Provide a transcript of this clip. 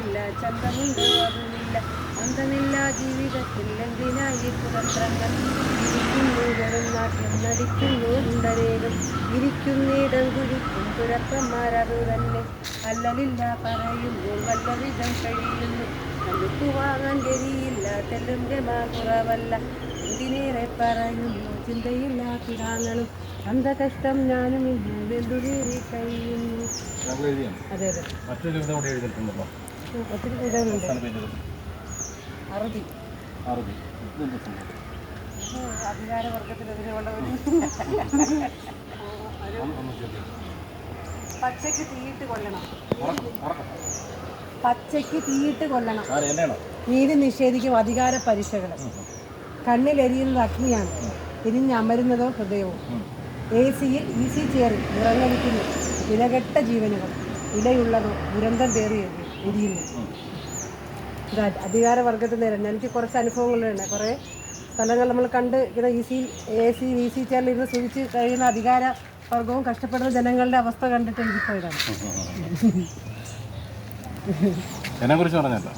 ഇല്ല ചന്തമുണ്ട് അതുമില്ല. അന്തമില്ല ജീവിതത്തിൽ എന്തിനായി കുതന്ത്രങ്ങൾ ഇരിക്കുന്നു വെറും നാട്യം നടിക്കുന്നു ഉണ്ടരേകം. ഇരിക്കുന്നിടം കുഴിക്കും തുരപ്പന്മാരതു തന്നെ അല്ലലില്ല പറയുമ്പോൾ വല്ല വിധം കഴിയുന്നു. നമുക്ക് വാങ്ങാൻ കരിയില്ല തെല്ലും ഗമാ കുറവല്ല. എന്തിനേറെ പറയുന്നു ചിന്തയില്ല കിടാങ്ങളും അന്ത കഷ്ടം ഞാനും ഇന്ന് വെന്തുകേറി കഴിയുന്നു. അതെ അതെ. മറ്റൊരു കൂടെ എഴുതിയിട്ടുണ്ടല്ലോ. ഒത്തിരി അറുതി. അറുതി. പച്ചയ്ക്ക് തീയിട്ട് കൊല്ലണം. പച്ചയ്ക്ക് തീയിട്ട് നീതി നിഷേധിക്കും അധികാര പരീക്ഷകൾ കണ്ണിലെരിയുന്നത് അഗ്നിയാണ്. തിരിഞ്ഞമരുന്നതോ ഹൃദയവും. എ സിയിൽ ഈസി ചെയറിൽ വിറങ്ങലിക്കുന്നു വിലകെട്ട ജീവനുകൾ. ഇടയുള്ളതോ ദുരന്തം പേറി എരിയുന്നു അധികാര വർഗത്തിൽ അധികാരവർഗത്തിൽ നേരം എനിക്ക് കുറച്ച് അനുഭവങ്ങളുണ്ട്. കുറേ സ്ഥലങ്ങൾ നമ്മൾ കണ്ട് ഇങ്ങനെ C A C V C ചെയറിൽ ഇരുന്ന് സൂചിച്ച് കഴിയുന്ന അധികാര വർഗവും കഷ്ടപ്പെടുന്ന ജനങ്ങളുടെ അവസ്ഥ കണ്ടിട്ട് എഴുതിപ്പോയതാണ് എന്നെ കുറിച്ച് പറഞ്ഞല്ലോ.